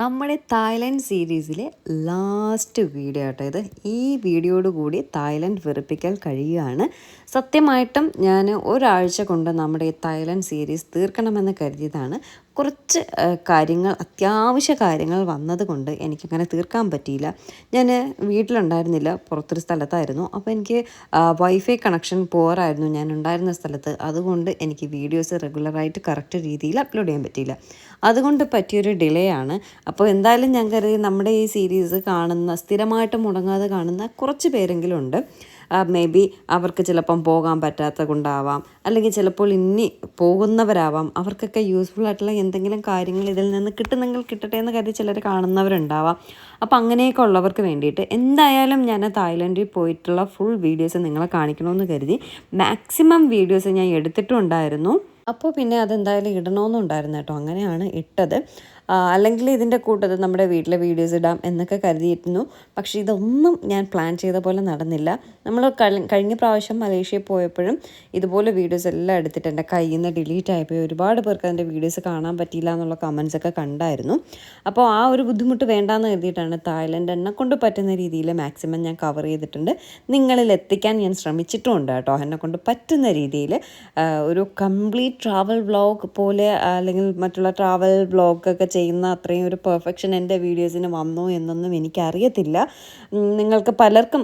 നമ്മുടെ തായ്ലൻഡ് സീരീസിലെ last video ആട്ടോ ഇത്. ഈ വീഡിയോയോട് കൂടി തായ്ലൻഡ് വെറുപ്പിക്കൽ കഴിയുകയാണ്. സത്യമായിട്ടും ഞാൻ ഒരാഴ്ച കൊണ്ട് നമ്മുടെ ഈ തായ്ലൻഡ് സീരീസ് തീർക്കണമെന്ന് കരുതിയതാണ്. കുറച്ച് കാര്യങ്ങൾ അത്യാവശ്യ കാര്യങ്ങൾ വന്നതുകൊണ്ട് എനിക്കങ്ങനെ തീർക്കാൻ പറ്റിയില്ല. ഞാൻ വീട്ടിലുണ്ടായിരുന്നില്ല പുറത്തൊരു സ്ഥലത്തായിരുന്നു. അപ്പോൾ എനിക്ക് വൈഫൈ കണക്ഷൻ പോറായിരുന്നു ഞാൻ ഉണ്ടായിരുന്ന സ്ഥലത്ത്. അതുകൊണ്ട് എനിക്ക് വീഡിയോസ് റെഗുലറായിട്ട് കറക്റ്റ് രീതിയിൽ അപ്ലോഡ് ചെയ്യാൻ പറ്റിയില്ല. അതുകൊണ്ട് പറ്റിയൊരു ഡിലേ ആണ്. അപ്പോൾ എന്തായാലും ഞാൻ കരുതി നമ്മുടെ ഈ സീരീസ് കാണുന്ന സ്ഥിരമായിട്ട് മുടങ്ങാതെ കാണുന്ന കുറച്ച് പേരെങ്കിലും ഉണ്ട്. മേ ബി അവർക്ക് ചിലപ്പം പോകാൻ പറ്റാത്ത കൊണ്ടാവാം അല്ലെങ്കിൽ ചിലപ്പോൾ ഇനി പോകുന്നവരാവാം. അവർക്കൊക്കെ യൂസ്ഫുൾ ആയിട്ടുള്ള എന്തെങ്കിലും കാര്യങ്ങൾ ഇതിൽ നിന്ന് കിട്ടുന്നെങ്കിൽ കിട്ടട്ടെ എന്ന് കരുതി ചിലർ കാണുന്നവരുണ്ടാവാം. അപ്പം അങ്ങനെയൊക്കെ ഉള്ളവർക്ക് വേണ്ടിയിട്ട് എന്തായാലും ഞാൻ തായ്ലൻഡിൽ പോയിട്ടുള്ള ഫുൾ വീഡിയോസ് നിങ്ങളെ കാണിക്കണമെന്ന് കരുതി. മാക്സിമം വീഡിയോസ് ഞാൻ എടുത്തിട്ടുണ്ടായിരുന്നു. അപ്പോൾ പിന്നെ അതെന്തായാലും ഇടണമെന്നുണ്ടായിരുന്നു കേട്ടോ. അങ്ങനെയാണ് ഇട്ടത്. അല്ലെങ്കിൽ ഇതിന്റെ കൂട്ടത്തിൽ നമ്മുടെ വീട്ടിലെ വീഡിയോസ് ഇടാം എന്നൊക്കെ കരുതിയിരുന്നു. പക്ഷേ ഇതൊന്നും ഞാൻ പ്ലാൻ ചെയ്ത പോലെ നടന്നില്ല. നമ്മൾ കഴിഞ്ഞ പ്രാവശ്യം മലേഷ്യയിൽ പോയപ്പോഴും ഇതുപോലെ വീഡിയോസ് എല്ലാം എടുത്തിട്ട് എന്റെ കയ്യിൽ നിന്ന് ഡിലീറ്റ് ആയിപ്പോയി ഒരുപാട് പേർക്ക് അതിന്റെ വീഡിയോസ് കാണാൻ പറ്റിയില്ല എന്നുള്ള കമൻസ് ഒക്കെ കണ്ടായിരുന്നു. അപ്പോൾ ആ ഒരു ബുദ്ധിമുട്ട് വേണ്ടാന്ന് കരുതിയിട്ടാണ് തായ്ലൻഡ് എന്നെ കൊണ്ട് പറ്റുന്ന രീതിയിൽ മാക്സിമം ഞാൻ കവർ ചെയ്തിട്ടുണ്ട്. നിങ്ങളിൽ എത്തിക്കാൻ ഞാൻ ശ്രമിച്ചിട്ടുമുണ്ട് കേട്ടോ. എന്നെ കൊണ്ട് പറ്റുന്ന രീതിയിൽ ഒരു കംപ്ലീറ്റ് ട്രാവൽ വ്ളോഗ് പോലെ അല്ലെങ്കിൽ മറ്റുള്ള ട്രാവൽ വ്ളോഗൊക്കെ ചെയ്യുന്ന അത്രയും ഒരു പെർഫെക്ഷൻ എന്റെ വീഡിയോസിന് വന്നോ എന്നൊന്നും എനിക്കറിയത്തില്ല. നിങ്ങൾക്ക് പലർക്കും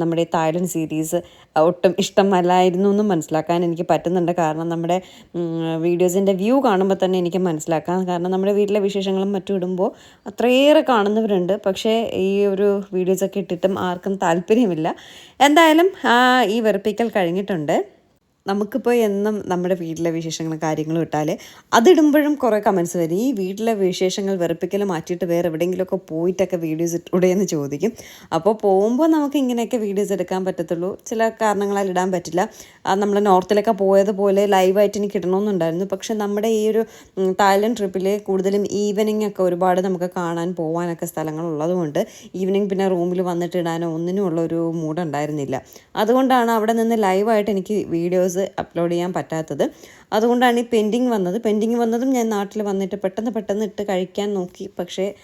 നമ്മുടെ തായ്ലൻഡ് സീരീസ് ഒട്ടും ഇഷ്ടമല്ലായിരുന്നു എന്നും മനസ്സിലാക്കാൻ എനിക്ക് പറ്റുന്നുണ്ട്. കാരണം നമ്മുടെ വീഡിയോസിന്റെ വ്യൂ കാണുമ്പോൾ തന്നെ എനിക്ക് മനസ്സിലാക്കാം. കാരണം നമ്മുടെ വീട്ടിലെ വിശേഷങ്ങളും മറ്റും ഇടുമ്പോൾ അത്രയേറെ കാണുന്നവരുണ്ട്. പക്ഷേ ഈ ഒരു വീഡിയോസൊക്കെ ഇട്ടിട്ടും ആർക്കും താല്പര്യമില്ല. എന്തായാലും ഈ വെറുപ്പിക്കൽ കഴിഞ്ഞിട്ടുണ്ട്. നമുക്കിപ്പോൾ എന്നും നമ്മുടെ വീട്ടിലെ വിശേഷങ്ങളും കാര്യങ്ങളും ഇട്ടാൽ അതിടുമ്പോഴും കുറേ കമൻസ് വരും. ഈ വീട്ടിലെ വിശേഷങ്ങൾ വെറുപ്പിക്കൽ മാറ്റിയിട്ട് വേറെ എവിടെയെങ്കിലുമൊക്കെ പോയിട്ടൊക്കെ വീഡിയോസ് ഇട്ടൂടെ എന്ന് ചോദിക്കും. അപ്പോൾ പോകുമ്പോൾ നമുക്ക് ഇങ്ങനെയൊക്കെ വീഡിയോസ് എടുക്കാൻ പറ്റത്തുള്ളൂ. ചില കാരണങ്ങളാൽ ഇടാൻ പറ്റില്ല. നമ്മൾ നോർത്തിലൊക്കെ പോയതുപോലെ ലൈവായിട്ട് എനിക്ക് ഇടണമെന്നുണ്ടായിരുന്നു പക്ഷെ നമ്മുടെ ഈ ഒരു തായ്ലൻഡ് ട്രിപ്പിൽ കൂടുതലും ഈവനിങ് ഒക്കെ ഒരുപാട് നമുക്ക് കാണാൻ പോകാനൊക്കെ സ്ഥലങ്ങളുള്ളതുകൊണ്ട് ഈവനിങ് പിന്നെ റൂമിൽ വന്നിട്ട് ഇടാനോ ഒന്നിനും ഉള്ള ഒരു മൂഡ് ഉണ്ടായിരുന്നില്ല. അതുകൊണ്ടാണ് അവിടെ നിന്ന് ലൈവായിട്ട് എനിക്ക് വീഡിയോസ് അപ്ലോഡ് ചെയ്യാൻ പറ്റാത്തത്. അതുകൊണ്ടാണ് ഈ പെൻഡിങ് വന്നത്. പെൻഡിങ് വന്നതും ഞാൻ നാട്ടിൽ വന്നിട്ട് പെട്ടെന്ന് പെട്ടെന്ന് ഇട്ട് കഴിക്കാൻ നോക്കി. പക്ഷേ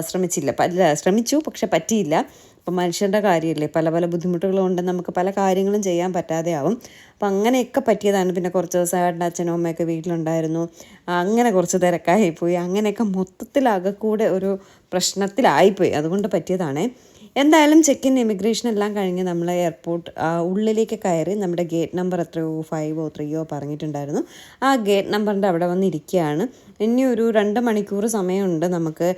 ശ്രമിച്ചില്ല. പല ശ്രമിച്ചു. പക്ഷെ പറ്റിയില്ല. അപ്പം മനുഷ്യരുടെ കാര്യമല്ലേ? പല പല ബുദ്ധിമുട്ടുകൾ കൊണ്ട് നമുക്ക് പല കാര്യങ്ങളും ചെയ്യാൻ പറ്റാതെ ആവും. അപ്പം അങ്ങനെയൊക്കെ പറ്റിയതാണ്. പിന്നെ കുറച്ച് ദിവസമായിട്ട് അച്ഛനും അമ്മയൊക്കെ വീട്ടിലുണ്ടായിരുന്നു. അങ്ങനെ കുറച്ച് തിരക്കായി പോയി അങ്ങനെയൊക്കെ മൊത്തത്തിലാകെ കൂടെ ഒരു പ്രശ്നത്തിലായിപ്പോയി. അതുകൊണ്ട് പറ്റിയതാണേ. എന്തായാലും ചെക്ക് ഇൻ ഇമിഗ്രേഷൻ എല്ലാം കഴിഞ്ഞ് നമ്മൾ എയർപോർട്ട് ഉള്ളിലേക്ക് കയറി നമ്മുടെ ഗേറ്റ് നമ്പർ എത്രയോ ഫൈവോ ത്രീയോ പറഞ്ഞിട്ടുണ്ടായിരുന്നു. ആ ഗേറ്റ് നമ്പറിന്റെ അവിടെ വന്നിരിക്കുകയാണ്. ഇനി ഒരു രണ്ട് മണിക്കൂർ സമയമുണ്ട് നമുക്ക്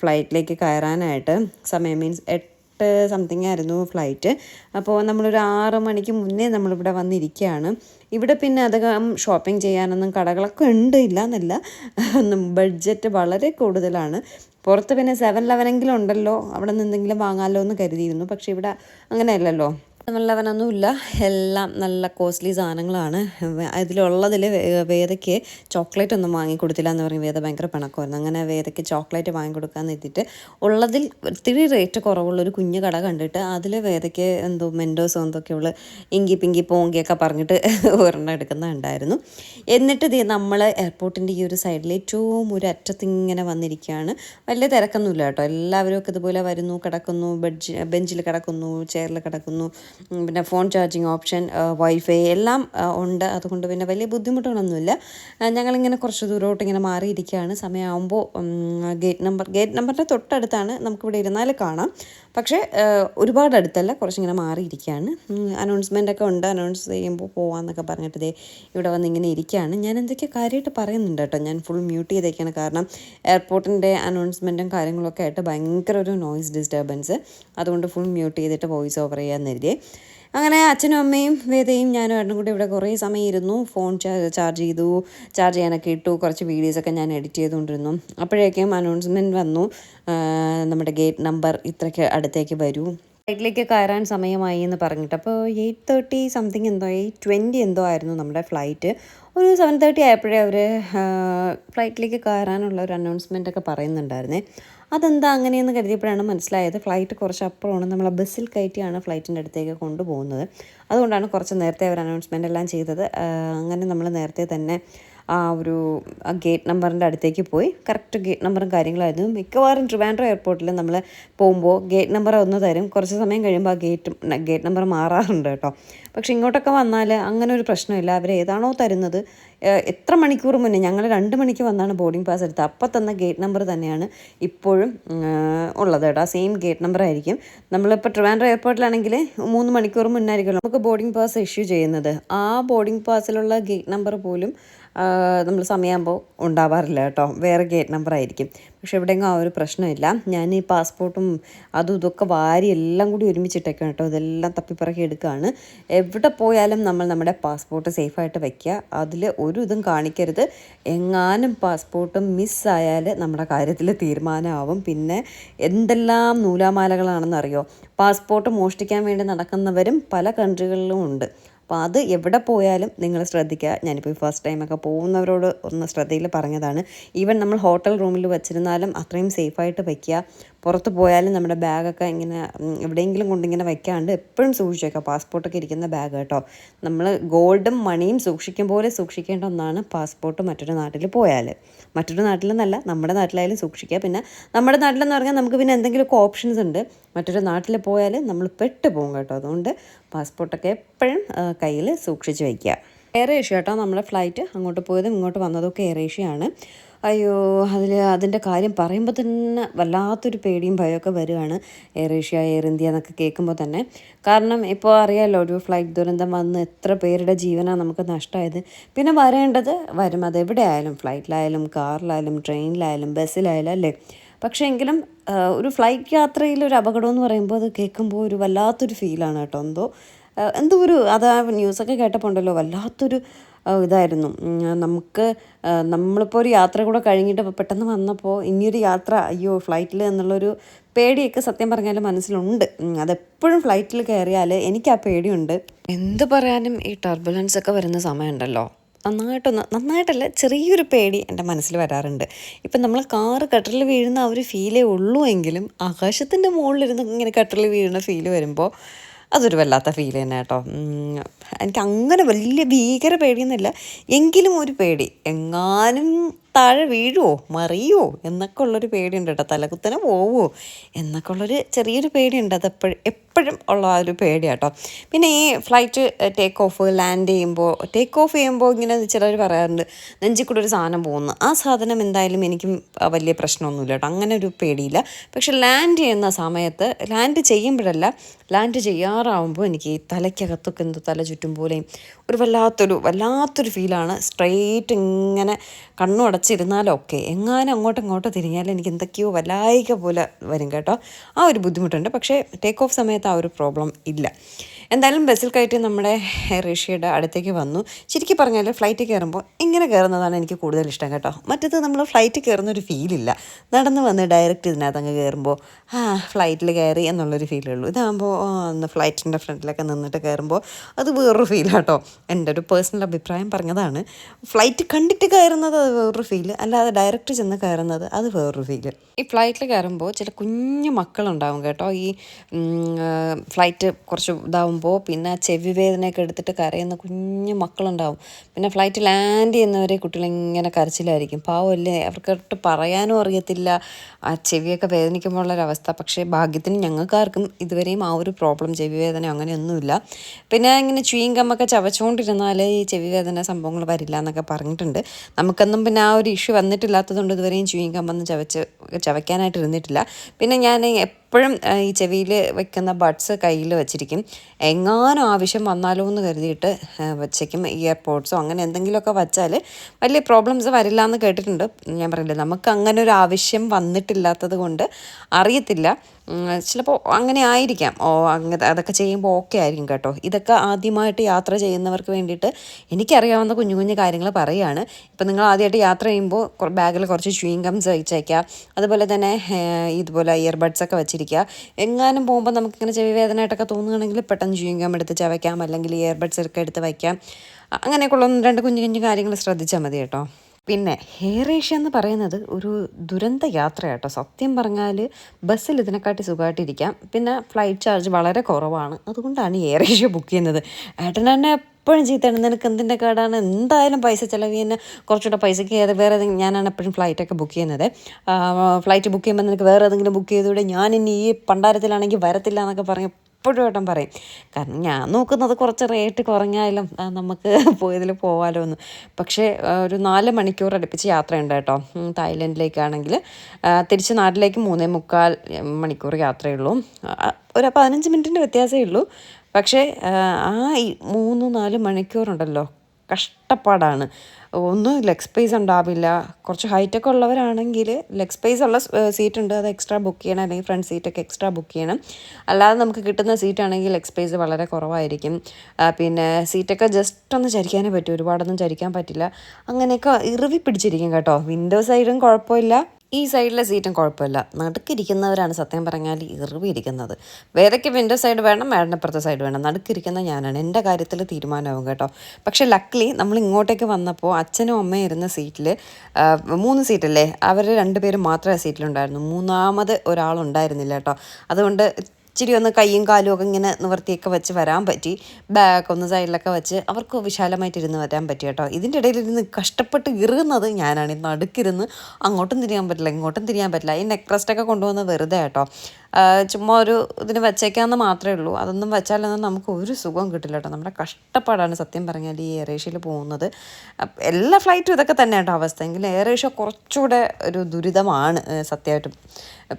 ഫ്ലൈറ്റിലേക്ക് കയറാനായിട്ട്. സമയം മീൻസ് എട്ട് സംതിങ് ആയിരുന്നു ഫ്ലൈറ്റ് അപ്പോൾ നമ്മളൊരു ആറ് മണിക്ക് മുന്നേ നമ്മളിവിടെ വന്നിരിക്കുകയാണ്. ഇവിടെ പിന്നെ അധികം ഷോപ്പിംഗ് ചെയ്യാനൊന്നും കടകളൊക്കെ ഉണ്ട് ഇല്ല എന്നല്ല ബഡ്ജറ്റ് വളരെ കൂടുതലാണ്. പുറത്ത് പിന്നെ സെവൻ ലെവനെങ്കിലും ഉണ്ടല്ലോ. അവിടെ നിന്ന് എന്തെങ്കിലും വാങ്ങാമല്ലോ എന്ന് കരുതിയിരുന്നു. പക്ഷേ ഇവിടെ അങ്ങനെയല്ലല്ലോ. സെവൻ ലെവനൊന്നും ഇല്ല എല്ലാം നല്ല കോസ്റ്റ്ലി സാധനങ്ങളാണ്. അതിലുള്ളതിൽ വേദയ്ക്ക് ചോക്ലേറ്റ് ഒന്നും വാങ്ങിക്കൊടുത്തില്ല എന്ന് പറയും. വേദ ഭയങ്കര പിണക്കമായിരുന്നു. അങ്ങനെ വേദയ്ക്ക് ചോക്ലേറ്റ് വാങ്ങിക്കൊടുക്കാന്ന് എത്തിയിട്ട് ഉള്ളതിൽ ഒത്തിരി റേറ്റ് കുറവുള്ള ഒരു കുഞ്ഞു കട കണ്ടിട്ട് അതിൽ വേദയ്ക്ക് എന്തോ മെൻഡോസോ എന്തൊക്കെ ഉള്ള ഇങ്കി പിങ്കി പോങ്കിയൊക്കെ പറഞ്ഞിട്ട് ഒരെണ്ണം എടുക്കുന്നുണ്ടായിരുന്നു എന്നിട്ട് ദേ നമ്മൾ എയർപോർട്ടിന്റെ ഈ ഒരു സൈഡിൽ ഏറ്റവും ഒരു അറ്റത്ത് ഇങ്ങനെ വന്നിരിക്കുകയാണ്. വലിയ തിരക്കൊന്നുമില്ല കേട്ടോ. എല്ലാവരും ഒക്കെ ഇതുപോലെ വരുന്നു കിടക്കുന്നു ബെഡ്ജ് ബെഞ്ചിൽ കിടക്കുന്നു ചെയറിൽ കിടക്കുന്നു. പിന്നെ ഫോൺ ചാർജിങ് ഓപ്ഷൻ വൈഫൈ എല്ലാം ഉണ്ട്. അതുകൊണ്ട് പിന്നെ വലിയ ബുദ്ധിമുട്ടുകളൊന്നുമില്ല. ഞങ്ങളിങ്ങനെ കുറച്ച് ദൂരോട്ട് ഇങ്ങനെ മാറിയിരിക്കുകയാണ്. സമയമാകുമ്പോൾ ഗേറ്റ് നമ്പർ ഗേറ്റ് നമ്പറിന്റെ തൊട്ടടുത്താണ്. നമുക്കിവിടെ ഇരുന്നാൽ കാണാം. പക്ഷേ ഒരുപാട് അടുത്തല്ല. കുറച്ചിങ്ങനെ മാറിയിരിക്കുകയാണ്. അനൗൺസ്മെന്റ് ഒക്കെ ഉണ്ട്. അനൗൺസ് ചെയ്യുമ്പോൾ പോവാന്നൊക്കെ പറഞ്ഞിട്ട് ഇതേ ഇവിടെ വന്ന് ഇങ്ങനെ ഇരിക്കുകയാണ്. ഞാൻ എന്തൊക്കെയോ കാര്യമായിട്ട് പറയുന്നുണ്ട് കേട്ടോ. ഞാൻ ഫുൾ മ്യൂട്ട് ചെയ്തേക്കാണ്. കാരണം എയർപോർട്ടിന്റെ അനൗൺസ്മെന്റും കാര്യങ്ങളൊക്കെ ആയിട്ട് ഭയങ്കര ഒരു നോയിസ് ഡിസ്റ്റർബൻസ് അതുകൊണ്ട് ഫുൾ മ്യൂട്ട് ചെയ്തിട്ട് വോയിസ് ഓവർ ചെയ്യാമെന്ന് കരുതിയേ. അങ്ങനെ അച്ഛനും അമ്മയും വേദയും ഞാനും ഏട്ടനും കൂടി ഇവിടെ കുറേ സമയം ഇരുന്നു ഫോൺ ചാർജ് ചെയ്തു ചാർജ് ചെയ്യാനൊക്കെ ഇട്ടു. കുറച്ച് വീഡിയോസൊക്കെ ഞാൻ എഡിറ്റ് ചെയ്തുകൊണ്ടിരുന്നു. അപ്പോഴേക്കും അനൗൺസ്മെന്റ് വന്നു. നമ്മുടെ ഗേറ്റ് നമ്പർ ഇത്രയ്ക്ക് അടുത്തേക്ക് വരൂ. ഫ്ലൈറ്റിലേക്ക് കയറാൻ സമയമായി എന്ന് പറഞ്ഞിട്ട്. അപ്പോൾ എയ്റ്റ് തേർട്ടി സംതിങ് എന്തോ എയ്റ്റ് ട്വന്റി എന്തോ ആയിരുന്നു നമ്മുടെ ഫ്ലൈറ്റ് ഒരു സെവൻ തേർട്ടി ആയപ്പോഴേ അവർ ഫ്ലൈറ്റിലേക്ക് കയറാനുള്ള ഒരു അനൗൺസ്മെന്റ് ഒക്കെ പറയുന്നുണ്ടായിരുന്നേ. അതെന്താ അങ്ങനെയെന്ന് കരുതിയപ്പോഴാണ് മനസ്സിലായത് ഫ്ലൈറ്റ് കുറച്ച് അപ്പുറമാണ് നമ്മളെ ബസ്സിൽ കയറ്റിയാണ് ഫ്ലൈറ്റിന്റെ അടുത്തേക്ക് കൊണ്ടുപോകുന്നത്. അതുകൊണ്ടാണ് കുറച്ച് നേരത്തെ അവർ അനൗൺസ്മെന്റ് എല്ലാം ചെയ്തത്. അങ്ങനെ നമ്മൾ നേരത്തെ തന്നെ ആ ഒരു ഗേറ്റ് നമ്പറിന്റെ അടുത്തേക്ക് പോയി. കറക്റ്റ് ഗേറ്റ് നമ്പറും കാര്യങ്ങളായിരുന്നു. മിക്കവാറും ട്രിവാൻഡ്രോ എയർപോർട്ടിൽ നമ്മൾ പോകുമ്പോൾ ഗേറ്റ് നമ്പർ ഒന്ന് തരും. കുറച്ച് സമയം കഴിയുമ്പോൾ ആ ഗേറ്റ് ഗേറ്റ് നമ്പർ മാറാറുണ്ട് കേട്ടോ. പക്ഷേ ഇങ്ങോട്ടൊക്കെ വന്നാൽ അങ്ങനെ ഒരു പ്രശ്നമില്ല. അവർ ഏതാണോ തരുന്നത്. എത്ര മണിക്കൂർ മുന്നേ ഞങ്ങൾ രണ്ട് മണിക്ക് വന്നാണ് ബോർഡിംഗ് പാസ് എടുത്തത്. അപ്പം തന്ന ഗേറ്റ് നമ്പർ തന്നെയാണ് ഇപ്പോഴും ഉള്ളത് കേട്ടോ. സെയിം ഗേറ്റ് നമ്പർ ആയിരിക്കും. നമ്മളിപ്പോൾ ട്രിവാൻഡ്രം എയർപോർട്ടിലാണെങ്കിൽ മൂന്ന് മണിക്കൂർ മുന്നായിരിക്കുമല്ലോ നമുക്ക് ബോർഡിംഗ് പാസ് ഇഷ്യൂ ചെയ്യുന്നത്. ആ ബോർഡിംഗ് പാസിലുള്ള ഗേറ്റ് നമ്പർ പോലും നമ്മൾ സമയമാകുമ്പോൾ ഉണ്ടാവാറില്ല കേട്ടോ. വേറെ ഗേറ്റ് നമ്പർ ആയിരിക്കും. പക്ഷെ എവിടെയെങ്കിലും ആ ഒരു പ്രശ്നമില്ല. ഞാൻ ഈ പാസ്പോർട്ടും അതും ഇതൊക്കെ വാരി എല്ലാം കൂടി ഒരുമിച്ചിട്ടേക്കാണ് കേട്ടോ. ഇതെല്ലാം തപ്പിപ്പിറക്കി എടുക്കുകയാണ്. എവിടെ പോയാലും നമ്മൾ നമ്മുടെ പാസ്പോർട്ട് സേഫായിട്ട് വയ്ക്കുക അതിൽ ഒരു ഇതും കാണിക്കരുത്. എങ്ങാനും പാസ്പോർട്ടും മിസ്സായാൽ നമ്മുടെ കാര്യത്തിൽ തീരുമാനമാവും. പിന്നെ എന്തെല്ലാം നൂലാമാലകളാണെന്നറിയോ? പാസ്പോർട്ട് മോഷ്ടിക്കാൻ വേണ്ടി നടക്കുന്നവരും പല കൺട്രികളിലും ഉണ്ട്. അപ്പോൾ അത് എവിടെ പോയാലും നിങ്ങൾ ശ്രദ്ധിക്കുക. ഞാനിപ്പോൾ ഫസ്റ്റ് ടൈമൊക്കെ പോകുന്നവരോട് ഒന്ന് ശ്രദ്ധയിൽ പറഞ്ഞതാണ്. ഈവൻ നമ്മൾ ഹോട്ടൽ റൂമിൽ വെച്ചിരുന്നാലും അത്രയും സേഫായിട്ട് വയ്ക്കുക പുറത്ത് പോയാലും നമ്മുടെ ബാഗൊക്കെ ഇങ്ങനെ എവിടെയെങ്കിലും കൊണ്ടിങ്ങനെ വയ്ക്കാണ്ട് എപ്പോഴും സൂക്ഷിച്ചേക്കുക പാസ്പോർട്ടൊക്കെ ഇരിക്കുന്ന ബാഗ് കേട്ടോ. നമ്മൾ ഗോൾഡും മണിയും സൂക്ഷിക്കും പോലെ സൂക്ഷിക്കേണ്ട ഒന്നാണ് പാസ്പോർട്ട് മറ്റൊരു നാട്ടിൽ പോയാൽ മറ്റൊരു നാട്ടിലെന്നല്ല നമ്മുടെ നാട്ടിലായാലും സൂക്ഷിക്കുക. പിന്നെ നമ്മുടെ നാട്ടിലെന്ന് പറഞ്ഞാൽ നമുക്ക് പിന്നെ എന്തെങ്കിലുമൊക്കെ ഓപ്ഷൻസ് ഉണ്ട്. മറ്റൊരു നാട്ടിൽ പോയാൽ നമ്മൾ പെട്ട് പോകും കേട്ടോ. അതുകൊണ്ട് പാസ്പോർട്ടൊക്കെ എപ്പോഴും കയ്യിൽ സൂക്ഷിച്ച് വയ്ക്കുക എയർ ഏഷ്യ കേട്ടോ നമ്മുടെ ഫ്ലൈറ്റ് അങ്ങോട്ട് പോയതും ഇങ്ങോട്ട് വന്നതൊക്കെ എയർ ഏഷ്യയാണ് അയ്യോ അതിൽ അതിന്റെ കാര്യം പറയുമ്പോൾ തന്നെ വല്ലാത്തൊരു പേടിയും ഭയമൊക്കെ വരികയാണ് എയർ ഏഷ്യ എയർ ഇന്ത്യ എന്നൊക്കെ കേൾക്കുമ്പോൾ തന്നെ. കാരണം ഇപ്പോൾ അറിയാമല്ലോ ഒരു ഫ്ലൈറ്റ് ദുരന്തം വന്ന് എത്ര പേരുടെ ജീവനാണ് നമുക്ക് നഷ്ടമായത്. പിന്നെ വരേണ്ടത് വരും. അത് എവിടെ ആയാലും ഫ്ലൈറ്റിലായാലും കാറിലായാലും ട്രെയിനിലായാലും ബസ്സിലായാലും അല്ലേ? പക്ഷേ എങ്കിലും ഒരു ഫ്ലൈറ്റ് യാത്രയിൽ ഒരു അപകടം എന്ന് പറയുമ്പോൾ അത് കേൾക്കുമ്പോൾ ഒരു വല്ലാത്തൊരു ഫീലാണ് കേട്ടോ എന്തോ. എന്തോ ഒരു അത് ന്യൂസൊക്കെ കേട്ടപ്പോൾ ഉണ്ടല്ലോ വല്ലാത്തൊരു ഇതായിരുന്നു. നമുക്ക് നമ്മളിപ്പോൾ ഒരു യാത്ര കൂടെ കഴിഞ്ഞിട്ട് പെട്ടെന്ന് വന്നപ്പോൾ ഇനിയൊരു യാത്ര അയ്യോ ഫ്ലൈറ്റിൽ എന്നുള്ളൊരു പേടിയൊക്കെ സത്യം പറഞ്ഞാൽ മനസ്സിലുണ്ട്. അതെപ്പോഴും ഫ്ലൈറ്റിൽ കയറിയാൽ എനിക്ക് ആ പേടിയുണ്ട്. എന്ത് പറയാനും ഈ ടർബുലൻസ് ഒക്കെ വരുന്ന സമയമുണ്ടല്ലോ. നന്നായിട്ടൊന്ന് നന്നായിട്ടല്ല ചെറിയൊരു പേടി എന്റെ മനസ്സിൽ വരാറുണ്ട്. ഇപ്പം നമ്മൾ കാറ് കട്ടറിൽ വീഴുന്ന ആ ഒരു ഫീലേ ഉള്ളൂ എങ്കിലും ആകാശത്തിന്റെ മുകളിലിരുന്ന് ഇങ്ങനെ കട്ടറിൽ വീഴുന്ന ഫീൽ വരുമ്പോൾ അതൊരു വല്ലാത്ത ഫീൽ തന്നെ കേട്ടോ. എനിക്ക് അങ്ങനെ വലിയ ഭീകര പേടിയൊന്നുമില്ല. എങ്കിലും ഒരു പേടി. എങ്ങാനും താഴെ വീഴുമോ മറിയോ എന്നൊക്കെ ഉള്ളൊരു പേടിയുണ്ട് കേട്ടോ. തലകുത്തനെ പോവുമോ എന്നൊക്കെ ഉള്ളൊരു ചെറിയൊരു പേടിയുണ്ട്. അത് എപ്പോഴും എപ്പോഴും ഉള്ള ഒരു പേടിയാട്ടോ പിന്നെ ഈ ഫ്ലൈറ്റ് ടേക്ക് ഓഫ് ലാൻഡ് ചെയ്യുമ്പോൾ ടേക്ക് ഓഫ് ചെയ്യുമ്പോൾ ഇങ്ങനെ ചിലർ പറയാറുണ്ട് നെഞ്ചിൽ കൂടെ ഒരു സാധനം പോകുന്നു. ആ സാധനം എന്തായാലും എനിക്കും വലിയ പ്രശ്നമൊന്നുമില്ല കേട്ടോ. അങ്ങനെ ഒരു പേടിയില്ല. പക്ഷെ ലാൻഡ് ചെയ്യുന്ന സമയത്ത് ലാൻഡ് ചെയ്യുമ്പോഴല്ല ലാൻഡ് ചെയ്യാറാവുമ്പോൾ എനിക്ക് ഈ തലയ്ക്കകത്തൊക്കെ എന്തോ തല ചുറ്റും പോലെയും ഒരു വല്ലാത്തൊരു വല്ലാത്തൊരു ഫീലാണ് സ്ട്രെയിറ്റ് ഇങ്ങനെ കണ്ണു അടച്ചിരുന്നാലും ഒക്കെ എങ്ങാനും അങ്ങോട്ടും ഇങ്ങോട്ടും തിരിഞ്ഞാൽ എനിക്ക് എന്തൊക്കെയോ വല്ലായിക പോലെ വരും കേട്ടോ. ആ ഒരു ബുദ്ധിമുട്ടുണ്ട്. പക്ഷേ ടേക്ക് ഓഫ് സമയത്ത് ആ ഒരു പ്രോബ്ലം ഇല്ല. എന്തായാലും ബസ്സിൽ കയറ്റി നമ്മുടെ റഷ്യയുടെ അടുത്തേക്ക് വന്നു. ശരിക്കും പറഞ്ഞാൽ ഫ്ലൈറ്റ് കയറുമ്പോൾ ഇങ്ങനെ കയറുന്നതാണ് എനിക്ക് കൂടുതൽ ഇഷ്ടം കേട്ടോ. മറ്റത് നമ്മൾ ഫ്ലൈറ്റ് കയറുന്ന ഒരു ഫീലില്ല നടന്ന് വന്ന് ഡയറക്റ്റ് ഇതിനകത്ത് അങ്ങ് കയറുമ്പോൾ ആ ഫ്ലൈറ്റിൽ കയറി എന്നുള്ളൊരു ഫീലേ ഉള്ളൂ. ഇതാകുമ്പോൾ ഒന്ന് ഫ്ലൈറ്റിന്റെ ഫ്രണ്ടിലൊക്കെ നിന്നിട്ട് കയറുമ്പോൾ അത് വേറൊരു ഫീലാട്ടോ എന്റെ ഒരു പേഴ്സണൽ അഭിപ്രായം പറഞ്ഞതാണ്. ഫ്ലൈറ്റ് കണ്ടിട്ട് കയറുന്നത് അത് വേറൊരു ഫീൽ അല്ലാതെ ഡയറക്റ്റ് ചെന്ന് കയറുന്നത് അത് വേറൊരു ഫീൽ ഈ ഫ്ലൈറ്റിൽ കയറുമ്പോൾ ചില കുഞ്ഞു മക്കളുണ്ടാവും കേട്ടോ. ഈ ഫ്ലൈറ്റ് കുറച്ച് ഇതാവുമ്പോൾ പിന്നെ ആ ചെവി വേദനയൊക്കെ എടുത്തിട്ട് കരയുന്ന കുഞ്ഞു മക്കളുണ്ടാവും. പിന്നെ ഫ്ലൈറ്റ് ലാൻഡ് ചെയ്യുന്നവരെ കുട്ടികളിങ്ങനെ കരച്ചിലായിരിക്കും. പാവമല്ലേ അവർക്കൊട്ട് പറയാനും അറിയത്തില്ല. ആ ചെവിയൊക്കെ വേദനിക്കുമ്പോൾ ഉള്ളൊരവസ്ഥ പക്ഷേ ഭാഗ്യത്തിന് ഞങ്ങൾക്കാർക്കും ഇതുവരെയും ആ ഒരു പ്രോബ്ലം ചെവി വേദന അങ്ങനെയൊന്നുമില്ല. പിന്നെ ഇങ്ങനെ ചുയിങ്കമ്മൊക്കെ ചവച്ചുകൊണ്ടിരുന്നാൽ ഈ ചെവി വേദന സംഭവങ്ങൾ വരില്ല എന്നൊക്കെ പറഞ്ഞിട്ടുണ്ട്. നമുക്കൊന്നും പിന്നെ ആ ഒരു ഇഷ്യൂ വന്നിട്ടില്ലാത്തതുകൊണ്ട് ഇതുവരെയും ചുയിങ് ഗമ്മൊന്നും ചവച്ച് ചവയ്ക്കാനായിട്ട് ഇരുന്നിട്ടില്ല. പിന്നെ ഞാൻ എപ്പോഴും ഈ ചെവിയിൽ വെക്കുന്ന ബഡ്സ് കയ്യിൽ വെച്ചിരിക്കും. എങ്ങാനും ആവശ്യം വന്നാലോ എന്ന് കരുതിയിട്ട് വെച്ചേക്കും വെച്ചേക്കും ഇയർപോഡ്സോ അങ്ങനെ എന്തെങ്കിലുമൊക്കെ വച്ചാൽ വലിയ പ്രോബ്ലംസ് വരില്ല എന്ന് കേട്ടിട്ടുണ്ട്. ഞാൻ പറഞ്ഞില്ലേ നമുക്ക് അങ്ങനെ ഒരു ആവശ്യം വന്നിട്ടില്ലാത്തത് കൊണ്ട് അറിയത്തില്ല. ചിലപ്പോൾ അങ്ങനെ ആയിരിക്കാം. ഓ അങ്ങനെ അതൊക്കെ ചെയ്യുമ്പോൾ ഓക്കെ ആയിരിക്കും കേട്ടോ. ഇതൊക്കെ ആദ്യമായിട്ട് യാത്ര ചെയ്യുന്നവർക്ക് വേണ്ടിയിട്ട് എനിക്കറിയാവുന്ന കുഞ്ഞു കുഞ്ഞു കാര്യങ്ങൾ പറയുകയാണ് ഇപ്പം നിങ്ങൾ ആദ്യമായിട്ട് യാത്ര ചെയ്യുമ്പോൾ ബാഗിൽ കുറച്ച് ചുയിങ് ഗംസ് വെച്ചേക്കുക അതുപോലെ തന്നെ ഇതുപോലെ ഇയർബഡ്സ് ഒക്കെ വെച്ചിരിക്കുക എങ്ങാനും പോകുമ്പോൾ നമുക്കിങ്ങനെ ചെവി വേദനയായിട്ടൊക്കെ തോന്നുകയാണെങ്കിൽ പെട്ടെന്ന് ചുയിങ് ഗം എടുത്ത് ചവയ്ക്കാം. അല്ലെങ്കിൽ ഇയർബഡ്സ് ഒക്കെ എടുത്ത് വയ്ക്കാം. അങ്ങനെയൊക്കെയുള്ള ഒന്ന് രണ്ട് കുഞ്ഞു കുഞ്ഞു കാര്യങ്ങൾ ശ്രദ്ധിച്ചാൽ മതി കേട്ടോ. പിന്നെ ഹെയർ ഏഷ്യ എന്ന് പറയുന്നത് ഒരു ദുരന്ത യാത്രയാട്ടോ. സത്യം പറഞ്ഞാൽ ബസ്സിൽ ഇതിനെക്കാട്ടി സുഖമായിട്ടിരിക്കാം. പിന്നെ ഫ്ലൈറ്റ് ചാർജ് വളരെ കുറവാണ്. അതുകൊണ്ടാണ് എയർ ഏഷ്യ ബുക്ക് ചെയ്യുന്നത്. ഏട്ടൻ തന്നെ എപ്പോഴും ചീത്തയാണ്. നിനക്ക് എന്തിന്റെ കാർഡാണ് എന്തായാലും പൈസ ചിലവ് ചെയ്യുന്ന കുറച്ചുകൂടെ പൈസയ്ക്ക് ഏത് വേറെ ഏതെങ്കിലും ഞാനാണ് എപ്പോഴും ഫ്ലൈറ്റൊക്കെ ബുക്ക് ചെയ്യുന്നത്. ഫ്ലൈറ്റ് ബുക്ക് ചെയ്യുമ്പോൾ നിനക്ക് വേറെ ഏതെങ്കിലും ബുക്ക് ചെയ്തുകൂടെ? ഞാൻ ഇനി ഈ പണ്ടാരത്തിലാണെങ്കിൽ വരത്തില്ല എന്നൊക്കെ പറഞ്ഞ് എപ്പോഴും ഏട്ടൻ പറയും കാരണം ഞാൻ നോക്കുന്നത് കുറച്ച് റേറ്റ് കുറഞ്ഞാലും നമുക്ക് പോയതിൽ പോവാലോ എന്ന്. പക്ഷേ ഒരു നാല് മണിക്കൂർ അടുപ്പിച്ച് യാത്രയുണ്ട് കേട്ടോ. തായ്ലൻഡിലേക്കാണെങ്കിൽ തിരിച്ച് നാട്ടിലേക്ക് മൂന്നേ മുക്കാൽ മണിക്കൂർ യാത്രയുള്ളൂ. ഒരു പതിനഞ്ച് മിനിറ്റിന്റെ വ്യത്യാസമേ ഉള്ളൂ. പക്ഷേ ആ, മൂന്ന് നാല് മണിക്കൂറുണ്ടല്ലോ കഷ്ടപ്പാടാണ്. ഒന്നും ലെഗ് സ്പേസ് ഉണ്ടാവില്ല. കുറച്ച് ഹൈറ്റൊക്കെ ഉള്ളവരാണെങ്കിൽ ലെഗ് സ്പേസ് ഉള്ള സീറ്റ് ഉണ്ട്. അത് എക്സ്ട്രാ ബുക്ക് ചെയ്യണം. അല്ലെങ്കിൽ ഫ്രണ്ട് സീറ്റൊക്കെ എക്സ്ട്രാ ബുക്ക് ചെയ്യണം. അല്ലാതെ നമുക്ക് കിട്ടുന്ന സീറ്റാണെങ്കിൽ ലെഗ് സ്പേസ് വളരെ കുറവായിരിക്കും. പിന്നെ സീറ്റൊക്കെ ജസ്റ്റ് ഒന്ന് ചരിക്കാനേ പറ്റും. ഒരുപാടൊന്നും ചരിക്കാൻ പറ്റില്ല. അങ്ങനെയൊക്കെ ഇറുവി പിടിച്ചിരിക്കും കേട്ടോ. വിൻഡോ സൈഡും കുഴപ്പമില്ല. ഈ സൈഡിലെ സീറ്റും കുഴപ്പമില്ല. നടുക്കിരിക്കുന്നവരാണ് സത്യം പറഞ്ഞാൽ ഇറിവിരിക്കുന്നത് വേദയ്ക്ക് വിൻഡോ സൈഡ് വേണം മേടനപ്പുറത്തെ സൈഡ് വേണം. നടുക്കിരിക്കുന്ന ഞാനാണ്. എന്റെ കാര്യത്തിൽ തീരുമാനമാവും കേട്ടോ. പക്ഷേ ലക്ലി നമ്മൾ ഇങ്ങോട്ടേക്ക് വന്നപ്പോൾ അച്ഛനും അമ്മയും ഇരുന്ന സീറ്റിൽ മൂന്ന് സീറ്റല്ലേ? അവർ രണ്ടുപേരും മാത്രമേ സീറ്റിലുണ്ടായിരുന്നു. മൂന്നാമത് ഒരാളുണ്ടായിരുന്നില്ല കേട്ടോ. അതുകൊണ്ട് ഇച്ചിരി ഒന്ന് കൈയും കാലും ഒക്കെ ഇങ്ങനെ നിവർത്തിയൊക്കെ വെച്ച് വരാൻ പറ്റി. ബാഗ് ഒന്ന് സൈഡിലൊക്കെ വെച്ച് അവർക്ക് വിശാലമായിട്ട് ഇരുന്ന് വരാൻ പറ്റി കേട്ടോ. ഇതിന്റെ ഇടയിൽ ഇരുന്ന് കഷ്ടപ്പെട്ട് ഇറുകുന്നത് ഞാനാണ്. ഇന്ന് അടുക്കിരുന്ന് അങ്ങോട്ടും തിരിയാൻ പറ്റില്ല ഇങ്ങോട്ടും തിരിയാൻ പറ്റില്ല. ഈ നെക്ക് റെസ്റ്റൊക്കെ കൊണ്ടുവന്ന് വെറുതെ കേട്ടോ. ചുമ്മാ ഒരു ഇതിന് വെച്ചേക്കാന്ന് മാത്രമേ ഉള്ളൂ. അതൊന്നും വെച്ചാലൊന്നും നമുക്ക് ഒരു സുഖം കിട്ടില്ല കേട്ടോ. നമ്മുടെ കഷ്ടപ്പാടാണ് സത്യം പറഞ്ഞാൽ ഈ എയർ ഏഷ്യയിൽ പോകുന്നത്. എല്ലാ ഫ്ലൈറ്റും ഇതൊക്കെ തന്നെ കേട്ടോ അവസ്ഥ. എങ്കിലും എയർ ഏഷ്യ കുറച്ചുകൂടെ ഒരു ദുരിതമാണ് സത്യമായിട്ടും.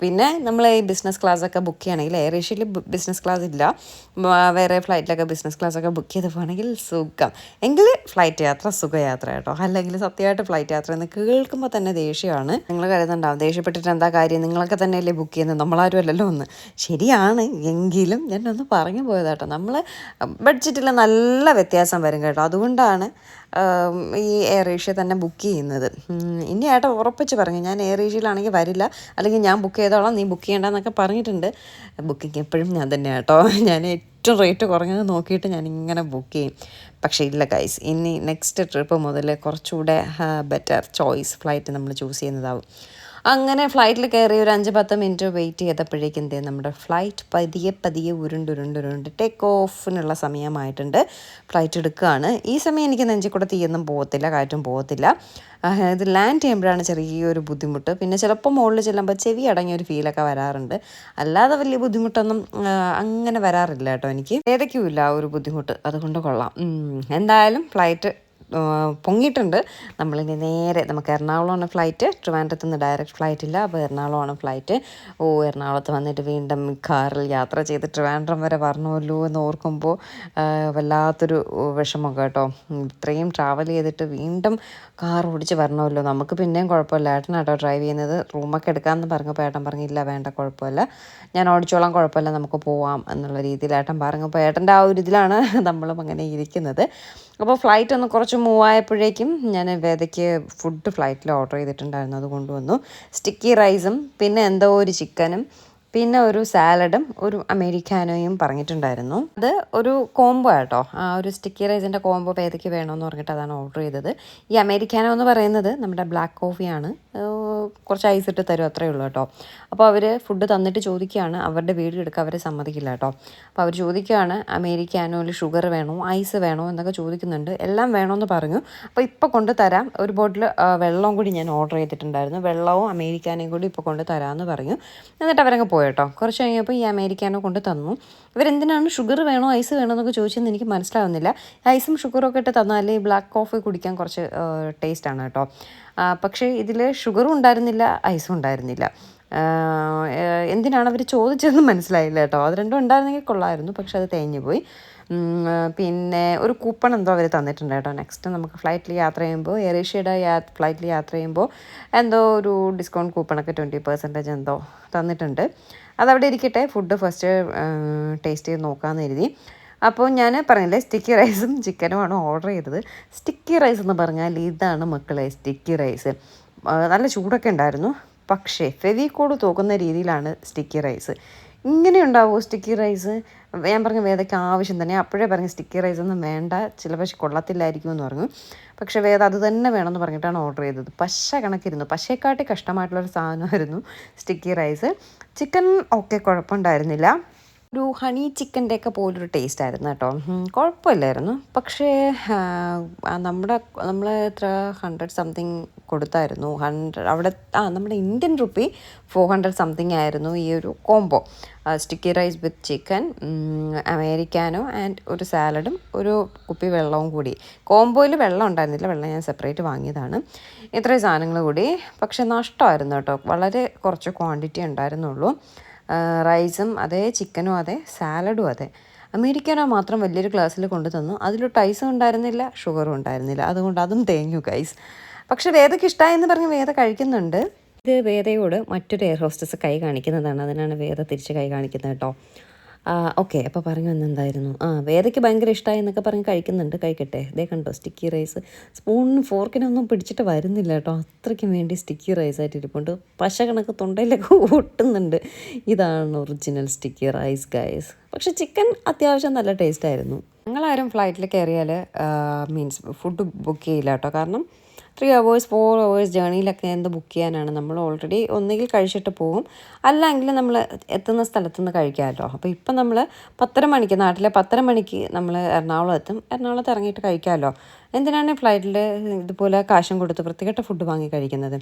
പിന്നെ നമ്മൾ ഈ ബിസിനസ് ക്ലാസ് ഒക്കെ ബുക്ക് ചെയ്യണമെങ്കിൽ എയർ ഏഷ്യയിൽ ബിസിനസ് ക്ലാസ് ഇല്ല. വേറെ ഫ്ലൈറ്റിലൊക്കെ ബിസിനസ് ക്ലാസ് ഒക്കെ ബുക്ക് ചെയ്ത് പോകണമെങ്കിൽ സുഖം. എങ്കിൽ ഫ്ലൈറ്റ് യാത്ര സുഖയാത്ര കേട്ടോ. അല്ലെങ്കിൽ സത്യമായിട്ട് ഫ്ലൈറ്റ് യാത്ര എന്ന് കേൾക്കുമ്പോൾ തന്നെ ദേഷ്യമാണ്. നിങ്ങൾ കരുതുന്നുണ്ടാവും. ദേഷ്യപ്പെട്ടിട്ട് എന്താ കാര്യം? നിങ്ങളൊക്കെ തന്നെയല്ലേ ബുക്ക് ചെയ്യുന്നത്. നമ്മളാരും അല്ലല്ലോ ഒന്ന്. ശരിയാണ്. എങ്കിലും ഞാൻ ഒന്ന് പറഞ്ഞു പോയതാട്ടോ. നമ്മൾ ബഡ്ജറ്റിൽ നല്ല വ്യത്യാസം വരും കേട്ടോ. അതുകൊണ്ടാണ് ഈ എയർ ഏഷ്യ തന്നെ ബുക്ക് ചെയ്യുന്നത്. ഇനി ഏട്ടാ ഉറപ്പിച്ച് പറഞ്ഞു ഞാൻ എയർ ഏഷ്യയിലാണെങ്കിൽ വരില്ല. അല്ലെങ്കിൽ ഞാൻ ബുക്ക് ചെയ്തോളാം നീ ബുക്ക് ചെയ്യണ്ടെന്നൊക്കെ പറഞ്ഞിട്ടുണ്ട്. ബുക്കിംഗ് എപ്പോഴും ഞാൻ തന്നെ കേട്ടോ. ഞാൻ ഏറ്റവും റേറ്റ് കുറഞ്ഞത് നോക്കിയിട്ട് ഞാൻ ഇങ്ങനെ ബുക്ക് ചെയ്യും. പക്ഷേ ഇല്ല ഗൈസ് ഇനി നെക്സ്റ്റ് ട്രിപ്പ് മുതൽ കുറച്ചുകൂടെ ബെറ്റർ ചോയ്സ് ഫ്ലൈറ്റ് നമ്മൾ ചൂസ് ചെയ്യുന്നതാവും. അങ്ങനെ ഫ്ലൈറ്റിൽ കയറി ഒരു അഞ്ച് പത്ത് മിനിറ്റ് വെയിറ്റ് ചെയ്തപ്പോഴേക്കും എന്തേ നമ്മുടെ ഫ്ലൈറ്റ് പതിയെ പതിയെ ഉരുണ്ട് ഉരുണ്ട് ഉരുണ്ട് ടേക്ക് ഓഫിനുള്ള സമയമായിട്ടുണ്ട്. ഫ്ലൈറ്റ് എടുക്കുകയാണ് ഈ സമയം എനിക്ക് നെഞ്ചിൽ കൂടെ തീയൊന്നും പോകത്തില്ല കാറ്റും പോകത്തില്ല. ഇത് ലാൻഡ് ചെയ്യുമ്പോഴാണ് ചെറിയൊരു ബുദ്ധിമുട്ട്. പിന്നെ ചിലപ്പോൾ മുകളിൽ ചെല്ലുമ്പോൾ ചെവി അടങ്ങിയ ഒരു ഫീലൊക്കെ വരാറുണ്ട്. അല്ലാതെ വലിയ ബുദ്ധിമുട്ടൊന്നും അങ്ങനെ വരാറില്ല കേട്ടോ എനിക്ക്. ഏതൊക്കെയുമില്ല ആ ഒരു ബുദ്ധിമുട്ട്. അതുകൊണ്ട് കൊള്ളാം. എന്തായാലും ഫ്ലൈറ്റ് പൊങ്ങിയിട്ടുണ്ട്. നമ്മളിനി നേരെ നമുക്ക് എറണാകുളമാണ് ഫ്ലൈറ്റ് ട്രിവാൻഡ്രത്തു നിന്ന് ഡയറക്റ്റ് ഫ്ലൈറ്റ് ഇല്ല. അപ്പോൾ എറണാകുളമാണ് ഫ്ലൈറ്റ് ഓ എറണാകുളത്ത് വന്നിട്ട് വീണ്ടും കാറിൽ യാത്ര ചെയ്ത് ട്രിവാൻഡ്രം വരെ വരണമല്ലോ എന്ന് ഓർക്കുമ്പോൾ വല്ലാത്തൊരു വിഷമം കേട്ടോ. ഇത്രയും ട്രാവൽ ചെയ്തിട്ട് വീണ്ടും കാർ ഓടിച്ച് വരണമല്ലോ. നമുക്ക് പിന്നെയും കുഴപ്പമില്ല. ഏട്ടനാട്ടോ ഡ്രൈവ് ചെയ്യുന്നത്. റൂമൊക്കെ എടുക്കാമെന്ന് പറഞ്ഞപ്പോൾ ഏട്ടൻ പറഞ്ഞില്ല വേണ്ട കുഴപ്പമില്ല. ഞാൻ ഓടിച്ചോളാം കുഴപ്പമില്ല നമുക്ക് പോവാം എന്നുള്ള രീതിയിൽ ഏട്ടൻ പറഞ്ഞപ്പോൾ ഏട്ടന്റെ ആ ഒരു ഇതിലാണ് നമ്മളും അങ്ങനെ ഇരിക്കുന്നത്. അപ്പോൾ ഫ്ലൈറ്റ് ഒന്ന് കുറച്ച് മൂവ് ആയപ്പോഴേക്കും ഞാൻ വേദയ്ക്ക് ഫുഡ് ഫ്ലൈറ്റിൽ ഓർഡർ ചെയ്തിട്ടുണ്ടായിരുന്നു. അത് കൊണ്ടുവന്നു. സ്റ്റിക്കി റൈസും പിന്നെ എന്തോ ഒരു ചിക്കനും പിന്നെ ഒരു സാലഡും ഒരു അമേരിക്കാനോയും പറഞ്ഞിട്ടുണ്ടായിരുന്നു. അത് ഒരു കോംബോ ആട്ടോ. ആ ഒരു സ്റ്റിക്കി റൈസിന്റെ കോംബോ പേതയ്ക്ക് വേണമെന്ന് പറഞ്ഞിട്ട് അതാണ് ഓർഡർ ചെയ്തത്. ഈ അമേരിക്കാനോ എന്ന് പറയുന്നത് നമ്മുടെ ബ്ലാക്ക് കോഫിയാണ്. കുറച്ച് ഐസ് ഇട്ട് തരും അത്രയേ ഉള്ളൂ കേട്ടോ. അപ്പോൾ അവർ ഫുഡ് തന്നിട്ട് ചോദിക്കുകയാണ്. അവരുടെ വീട് എടുക്കാൻ അവരെ സമ്മതിക്കില്ല കേട്ടോ. അപ്പോൾ അവർ ചോദിക്കുകയാണ് അമേരിക്കാനോയിൽ ഷുഗർ വേണോ ഐസ് വേണോ? എന്നൊക്കെ ചോദിക്കുന്നുണ്ട്. എല്ലാം വേണമെന്ന് പറഞ്ഞു. അപ്പോൾ ഇപ്പോൾ കൊണ്ട് തരാം. ഒരു ബോട്ടിൽ വെള്ളവും കൂടി ഞാൻ ഓർഡർ ചെയ്തിട്ടുണ്ടായിരുന്നു. വെള്ളവും അമേരിക്കാനയും കൂടി ഇപ്പോൾ കൊണ്ട് തരാമെന്ന് പറഞ്ഞു. എന്നിട്ട് അവരങ്ങ് പോയി കേട്ടോ. കുറച്ച് കഴിഞ്ഞപ്പോൾ ഈ അമേരിക്കാനോ കൊണ്ട് തന്നു. ഇവരെന്തിനാണ് ഷുഗർ വേണോ ഐസ് വേണോ എന്നൊക്കെ ചോദിച്ചെന്ന് എനിക്ക് മനസ്സിലാവുന്നില്ല. ഐസും ഷുഗറും ഒക്കെ ഇട്ട് തന്നാൽ ഈ ബ്ലാക്ക് കോഫി കുടിക്കാൻ കുറച്ച് ടേസ്റ്റാണ് കേട്ടോ. പക്ഷേ ഇതിൽ ഷുഗറും ഉണ്ടായിരുന്നില്ല ഐസും ഉണ്ടായിരുന്നില്ല. എന്തിനാണ് അവർ ചോദിച്ചതെന്ന് മനസ്സിലായില്ല കേട്ടോ. അത് രണ്ടും ഉണ്ടായിരുന്നെങ്കിൽ കൊള്ളായിരുന്നു പക്ഷെ അത് തേഞ്ഞു പോയി. പിന്നെ ഒരു കൂപ്പൺ എന്തോ അവർ തന്നിട്ടുണ്ട് കേട്ടോ. നെക്സ്റ്റ് നമുക്ക് ഫ്ലൈറ്റിൽ യാത്ര ചെയ്യുമ്പോൾ എയർ ഏഷ്യയുടെ യാ ഫ്ലൈറ്റിൽ യാത്ര ചെയ്യുമ്പോൾ എന്തോ ഒരു ഡിസ്കൗണ്ട് കൂപ്പണൊക്കെ ട്വന്റി പെർസെന്റേജ് എന്തോ തന്നിട്ടുണ്ട്. അതവിടെ ഇരിക്കട്ടെ ഫുഡ് ഫസ്റ്റ് ടേസ്റ്റ് ചെയ്ത് നോക്കാമെന്ന് കരുതി. അപ്പോൾ ഞാൻ പറഞ്ഞില്ലേ സ്റ്റിക്കി റൈസും ചിക്കനുമാണ് ഓർഡർ ചെയ്തത്. സ്റ്റിക്കി റൈസ് എന്ന് പറഞ്ഞാൽ ഇതാണ് മക്കളെ സ്റ്റിക്കി റൈസ് നല്ല ചൂടൊക്കെ ഉണ്ടായിരുന്നു. പക്ഷേ ഫെവിക്കോട് തോക്കുന്ന രീതിയിലാണ് സ്റ്റിക്കി റൈസ് ഇങ്ങനെ ഉണ്ടാവുമോ സ്റ്റിക്കി റൈസ് ഞാൻ പറഞ്ഞു വേദയ്ക്ക് ആവശ്യം തന്നെ. അപ്പോഴേ പറഞ്ഞു സ്റ്റിക്കി റൈസ് ഒന്നും വേണ്ട ചിലപ്പോൾ കൊള്ളത്തില്ലായിരിക്കും എന്ന് പറഞ്ഞു. പക്ഷേ വേദ അത് തന്നെ വേണമെന്ന് പറഞ്ഞിട്ടാണ് ഓർഡർ ചെയ്തത്. പശ കണക്കിരുന്നു. പശയെക്കാട്ടി കഷ്ടമായിട്ടുള്ളൊരു സാധനമായിരുന്നു സ്റ്റിക്കി റൈസ് ചിക്കൻ ഓക്കെ കുഴപ്പമുണ്ടായിരുന്നില്ല. ഒരു ഹണി ചിക്കന്റെ ഒക്കെ പോലൊരു ടേസ്റ്റ് ആയിരുന്നു കേട്ടോ. കുഴപ്പമില്ലായിരുന്നു. പക്ഷേ നമ്മുടെ നമ്മൾ എത്ര ഹൺഡ്രഡ് സംതിങ് കൊടുത്തായിരുന്നു. ഹൺഡ്രഡ് അവിടെ ആ നമ്മുടെ Indian rupee four hundred something ആയിരുന്നു ഈ ഒരു combo sticky rice with chicken americano and ഒരു സാലഡും ഒരു കുപ്പി വെള്ളവും കൂടി. കോംബോയിൽ വെള്ളം ഉണ്ടായിരുന്നില്ല. വെള്ളം ഞാൻ സെപ്പറേറ്റ് വാങ്ങിയതാണ്. ഇത്രയും സാധനങ്ങൾ കൂടി. പക്ഷെ നഷ്ടമായിരുന്നു കേട്ടോ. വളരെ കുറച്ച് ക്വാണ്ടിറ്റി ഉണ്ടായിരുന്നുള്ളൂ. റൈസും അതെ ചിക്കനും അതെ സാലഡും അതെ. അമേരിക്കനോ മാത്രം വലിയൊരു ഗ്ലാസ്സിൽ കൊണ്ടു തന്നു. അതിൽ ഐസും ഉണ്ടായിരുന്നില്ല ഷുഗറും ഉണ്ടായിരുന്നില്ല. അതുകൊണ്ട് അതും തേഞ്ഞു ഗൈസ് പക്ഷേ വേദയ്ക്ക് ഇഷ്ടമായെന്ന് പറഞ്ഞ് വേദ കഴിക്കുന്നുണ്ട്. ഇത് വേദയോട് മറ്റൊരു എയർ ഹോസ്റ്റസ് കൈ കാണിക്കുന്നതാണ്. അതിനാണ് വേദ തിരിച്ച് കൈ കാണിക്കുന്നത് കേട്ടോ. ഓക്കെ അപ്പോൾ പറഞ്ഞു വന്നെന്തായിരുന്നു ആ വേദയ്ക്ക് ഭയങ്കര ഇഷ്ടമായി എന്നൊക്കെ പറഞ്ഞ് കഴിക്കുന്നുണ്ട്. കഴിക്കട്ടെ. ഇതേ കണ്ടോ സ്റ്റിക്കി റൈസ് സ്പൂണിനും ഫോർക്കിനൊന്നും പിടിച്ചിട്ട് വരുന്നില്ല കേട്ടോ. അത്രയ്ക്കും വേണ്ടി സ്റ്റിക്കി റൈസ് ആയിട്ട് ഇരിപ്പുണ്ട്. പശ കണക്ക് തൊണ്ടയിലൊക്കെ ഒട്ടുന്നുണ്ട്. ഇതാണ് ഒറിജിനൽ സ്റ്റിക്കി റൈസ് ഗൈസ് പക്ഷെ ചിക്കൻ അത്യാവശ്യം നല്ല ടേസ്റ്റ് ആയിരുന്നു. ഞങ്ങളാരും ഫ്ലൈറ്റിൽ കയറിയാൽ മീൻസ് ഫുഡ് ബുക്ക് ചെയ്യില്ല കേട്ടോ. കാരണം ത്രീ അവേഴ്സ് ഫോർ അവേഴ്സ് ജേണിയിലൊക്കെ എന്ത് ബുക്ക് ചെയ്യാനാണ്? നമ്മൾ ഓൾറെഡി ഒന്നുകിൽ കഴിച്ചിട്ട് പോകും. അല്ലെങ്കിൽ നമ്മൾ എത്തുന്ന സ്ഥലത്ത് നിന്ന് കഴിക്കാമല്ലോ. അപ്പോൾ ഇപ്പം നമ്മൾ പത്തര മണിക്ക് നാട്ടിലെ പത്തര മണിക്ക് നമ്മൾ എറണാകുളം എത്തും. എറണാകുളത്ത് ഇറങ്ങിയിട്ട് കഴിക്കാമല്ലോ. എന്തിനാണ് ഫ്ലൈറ്റിൽ ഇതുപോലെ കാശും കൊടുത്ത് വൃത്തികെട്ട ഫുഡ് വാങ്ങി കഴിക്കുന്നത്?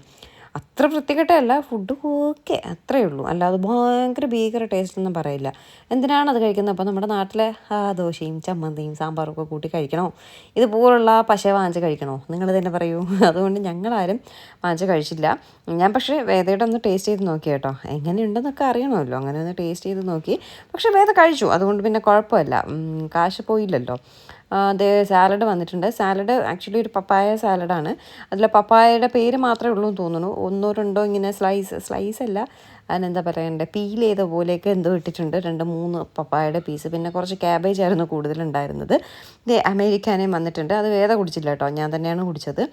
അത്ര വൃത്തികെട്ടല്ല ഫുഡ് ഓക്കെ അത്രയേ ഉള്ളൂ. അല്ലാതെ ഭയങ്കര ഭീകര ടേസ്റ്റ് ഒന്നും പറയില്ല. എന്തിനാണ് അത് കഴിക്കുന്നത്? അപ്പോൾ നമ്മുടെ നാട്ടിലെ ദോശയും ചമ്മന്തിയും സാമ്പാറും ഒക്കെ കൂട്ടി കഴിക്കണോ? ഇതുപോലുള്ള പശ വാങ്ങിച്ച് കഴിക്കണോ? നിങ്ങൾ തന്നെ പറയൂ. അതുകൊണ്ട് ഞങ്ങളാരും വാങ്ങിച്ച് കഴിച്ചില്ല. ഞാൻ പക്ഷേ വേദയുടെ ഒന്ന് ടേസ്റ്റ് ചെയ്ത് നോക്കി കേട്ടോ. എങ്ങനെയുണ്ടെന്നൊക്കെ അറിയണമല്ലോ. അങ്ങനെ ഒന്ന് ടേസ്റ്റ് ചെയ്ത് നോക്കി. പക്ഷേ വേദ കഴിച്ചു. അതുകൊണ്ട് പിന്നെ കുഴപ്പമില്ല. കാശ് പോയില്ലല്ലോ. അത് സാലഡ് വന്നിട്ടുണ്ട്. സാലഡ് ആക്ച്വലി ഒരു പപ്പായ സാലഡാണ് അതിൽ പപ്പായയുടെ പേര് മാത്രമേ ഉള്ളൂ എന്ന് തോന്നുന്നു. ഒന്നോ രണ്ടോ ഇങ്ങനെ സ്ലൈസ് സ്ലൈസ് അല്ല. അതിനെന്താ പറയണ്ടേ? പീൽ ചെയ്ത പോലെയൊക്കെ എന്തോ ഇട്ടിട്ടുണ്ട്. രണ്ട് മൂന്ന് പപ്പായയുടെ പീസ് പിന്നെ കുറച്ച് ക്യാബേജ് ആയിരുന്നു കൂടുതലുണ്ടായിരുന്നത്. ഇത് അമേരിക്കാനേയും വന്നിട്ടുണ്ട്. അത് വേദ കുടിച്ചില്ല കേട്ടോ. ഞാൻ തന്നെയാണ് കുടിച്ചത്.